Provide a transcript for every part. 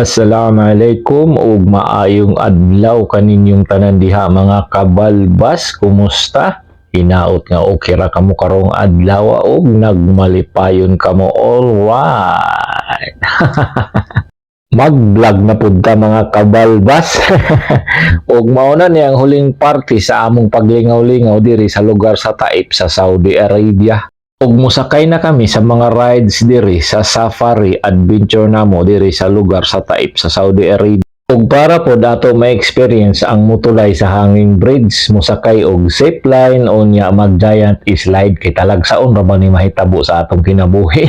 Assalamualaikum ug maayong adlaw kaninyong tanan diha mga kabalbas kumusta? Hinaot nga okay ra kamo karong adlaw ug nagmalipayon kamo all right. Mag-vlog na pud ta mga kabalbas. ug mauna ni ang huling party sa among paglingaw-lingaw diri sa lugar sa Taif sa Saudi Arabia. Ug musakay na kami sa mga rides diri sa safari adventure namo diri sa lugar sa Taif sa Saudi Arabia. Ug para po dato ma-experience ang mutulay sa hanging bridge, musakay og zipline o nya mag giant slide kay talagsaon ra ni mahitabo sa atong kinabuhi.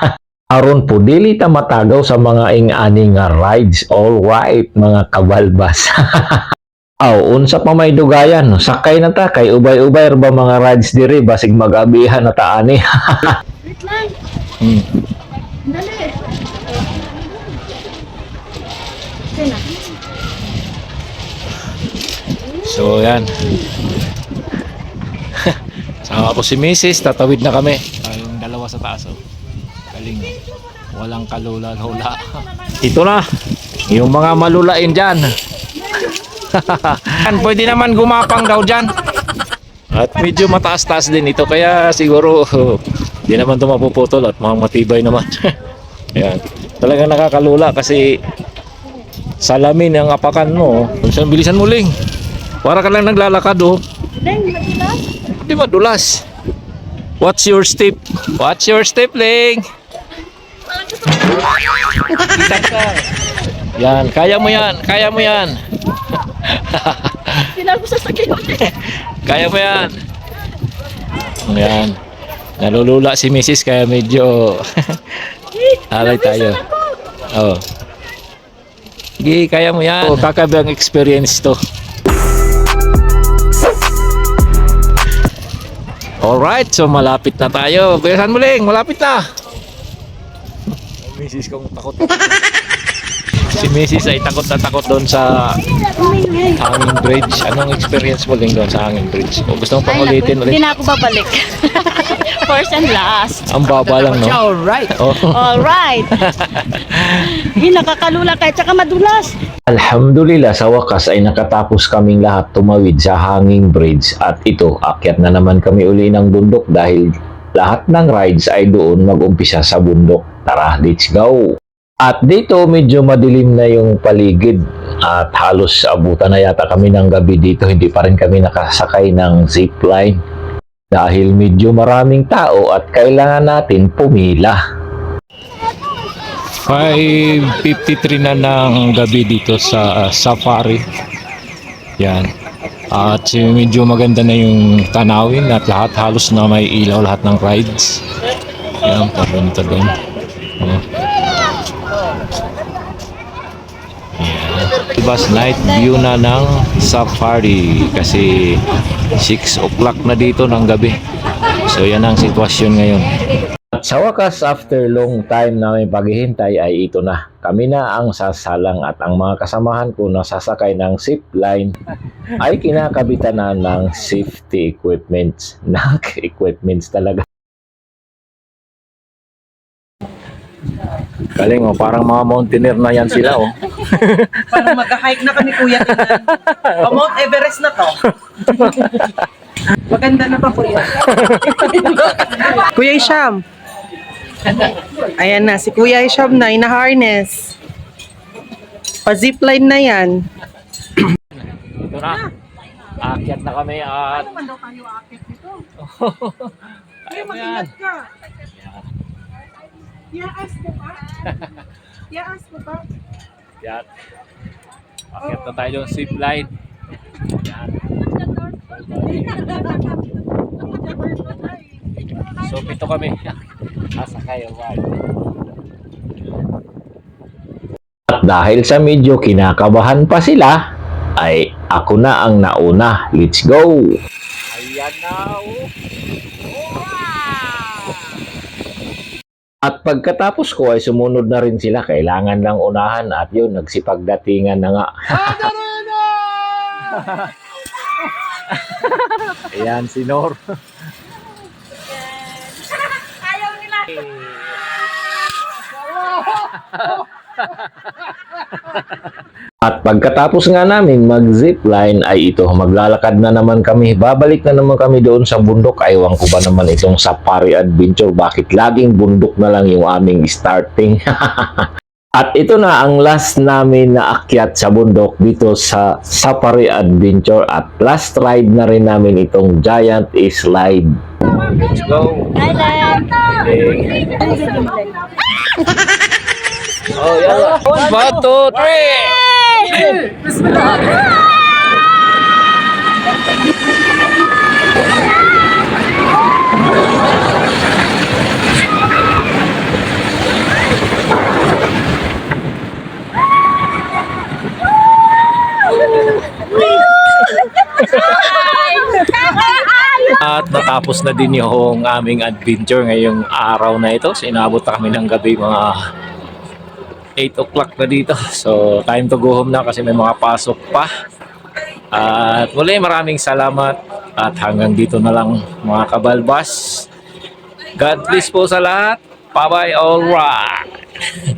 Aron po dili ta matagaw sa mga ing-ani nga rides. All right mga kabalbas. Aw, unsa pa may dugayan, sakay na ta kay ubay-ubay ba mga rides diri basig mag-abihan na ta ani. Wait lang. Hmm. Dali. So, yan. Sama ko si Mrs. Tatawid na kami. Tayong dalawa sa taas. Oh. Galing. oh. Walang kalula-lula. Ito na. Yung mga malulain dyan. Pwede naman gumapang daw dyan. At medyo mataas-taas din ito. Kaya siguro di naman ito mapuputol at mga matibay naman. Yan. Talagang nakakalula kasi salamin ang apakan mo. Bilisan, bilisan mo, Ling. Para ka lang naglalakad, oh. Deng, madulas. Di madulas. What's your step? What's your step, Ling? Yan, kaya mo yan, kaya mo yan. Sinabi sa sakit. Kaya mo yan. Yan. Nalulula si Mrs. kaya medyo alay tayo. Oh. Sige, kaya mo yan. Oh, kakabang experience to. Alright, so malapit na tayo. Bilisan mo, Ling. Malapit na. Mrs. kong takot. si Mrs. ay takot na takot doon sa hanging bridge. Anong experience mo, Ling, doon sa hanging bridge? O gusto mong pangulitin Hindi ulit? na ako babalik. First and last. Ang baba lang, no? Alright. Oh. Alright. Hindi nakakalula kahit saka madulas. Alhamdulillah sa wakas ay nakatapos kaming lahat tumawid sa hanging bridge at ito akyat na naman kami uli ng bundok dahil lahat ng rides ay doon mag-umpisa sa bundok. Tara, let's go! At dito medyo madilim na yung paligid at halos abutan na yata kami ng gabi dito. Hindi pa rin kami nakasakay ng zipline dahil medyo maraming tao at kailangan natin pumila. 5.53 na ng gabi dito sa uh, safari. Yan. At uh, medyo maganda na yung tanawin at lahat halos na may ilaw lahat ng rides. Yan, papunta doon. Oh. Bus night view na ng safari kasi 6 o'clock na dito ng gabi. So yan ang sitwasyon ngayon. Sa wakas, after long time namin paghihintay ay ito na. Kami na ang sasalang at ang mga kasamahan ko na sasakay ng zip line ay kinakabitan na ng safety equipments. Ng equipments talaga. Galing oh, parang mga mountaineer na yan sila oh. Parang mag-hike na kami kuya tingnan. O Mount Everest na to. Maganda na pa kuya. kuya Isham. Ayan na, si Kuya Isham na, ina-harness. Pa-zipline na yan. Ito na. Akyat na kami at Naman daw tayo akit nito. kaya yan. ka. Yaas mo ba? Yaas mo ba? Yan. Akyat na tayo ng zip line. Yan. So pito kami. Asa kayo? At dahil sa medyo kinakabahan pa sila, ay ako na ang nauna. Let's go! Ayan na oh. At pagkatapos ko ay sumunod na rin sila. Kailangan lang unahan at yun, nagsipagdatingan na nga. Ayan si Nor. Ayaw nila. At pagkatapos nga namin mag-zipline ay ito, maglalakad na naman kami. Babalik na naman kami doon sa bundok. Aywan ko ba naman itong safari adventure? Bakit laging bundok na lang yung aming starting? At ito na ang last namin na akyat sa bundok dito sa Safari Adventure at last ride na rin namin itong Giant Slide. Let's go. Island. Oh, yalla. One, two, three. At natapos na din yung aming adventure ngayong araw na ito. So, inabot na kami ng gabi mga 8 o'clock na dito. So, time to go home na kasi may mga pasok pa. At muli maraming salamat at hanggang dito na lang mga kabalbas. God bless po sa lahat. Bye-bye. All right.